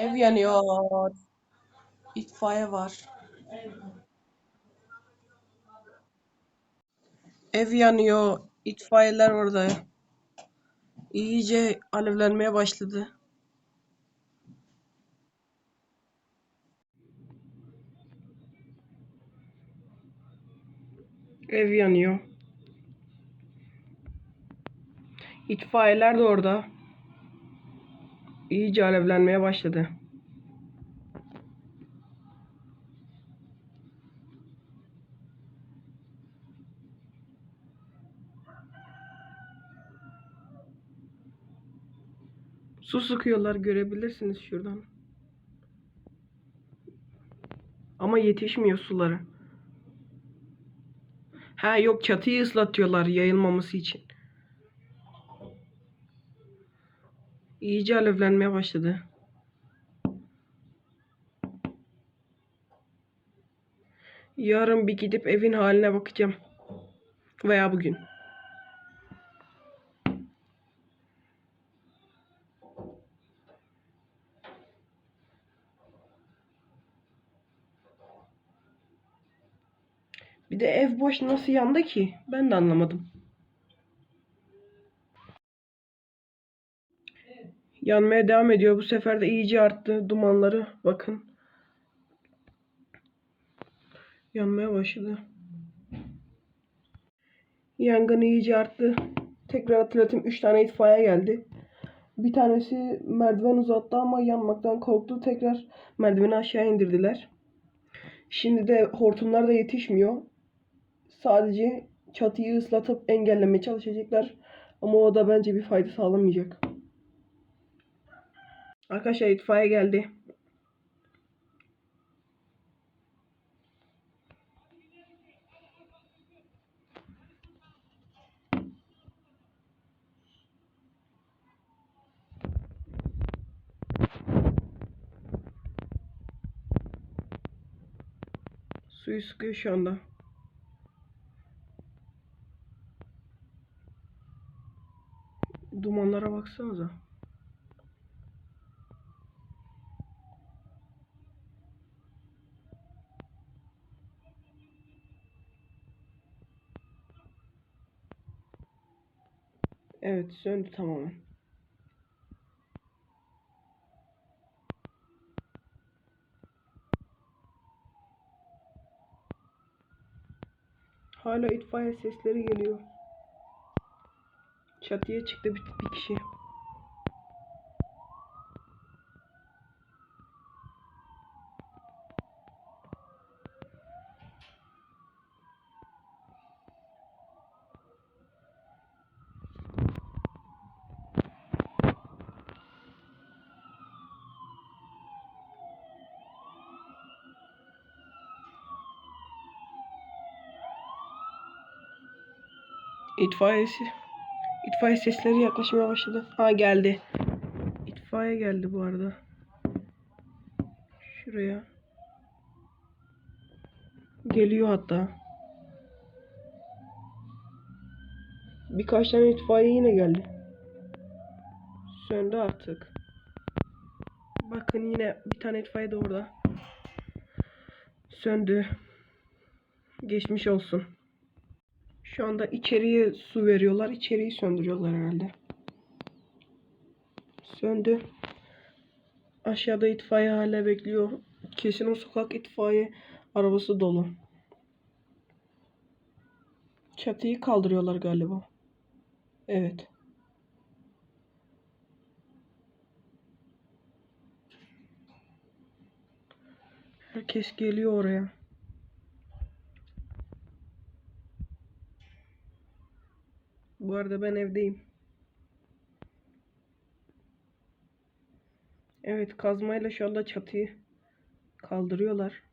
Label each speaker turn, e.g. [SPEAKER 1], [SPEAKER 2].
[SPEAKER 1] Ev yanıyor. İtfaiye var. Ev yanıyor. İtfaiyeler orada. İyice alevlenmeye başladı. Ev yanıyor. İtfaiyeler de orada. İyice alevlenmeye başladı. Su sıkıyorlar görebilirsiniz şuradan. Ama yetişmiyor suları. Ha yok çatıyı ıslatıyorlar yayılmaması için. İyice alevlenmeye başladı. Yarın bir gidip evin haline bakacağım. Veya bugün. Bir de ev boş nasıl yandı ki? Ben de anlamadım. Yanmaya devam ediyor. Bu sefer de iyice arttı dumanları. Bakın. Yanmaya başladı. Yangın iyice arttı. Tekrar hatırlatayım 3 tane itfaiye geldi. Bir tanesi merdiven uzattı ama yanmaktan korktu. Tekrar merdiveni aşağı indirdiler. Şimdi de hortumlar da yetişmiyor. Sadece çatıyı ıslatıp engellemeye çalışacaklar. Ama o da bence bir fayda sağlamayacak. Arkadaşlar itfaiye geldi. Suyu sıkıyor şu anda. Dumanlara baksanıza. Evet söndü tamamen. Hala itfaiye sesleri geliyor. Çatıya çıktı bir, bir kişi. İtfaiyesi. İtfaiye sesleri yaklaşmaya başladı. Ha geldi. İtfaiye geldi bu arada. Şuraya. Geliyor hatta. Birkaç tane itfaiye yine geldi. Söndü artık. Bakın yine bir tane itfaiye de orada. Söndü. Geçmiş olsun. Şu anda içeriye su veriyorlar. İçeriği söndürüyorlar herhalde. Söndü. Aşağıda itfaiye hala bekliyor. Kesin o sokak itfaiye arabası dolu. Çatıyı kaldırıyorlar galiba. Evet. Herkes geliyor oraya. Bu arada ben evdeyim. Evet kazmayla şu anda çatıyı kaldırıyorlar.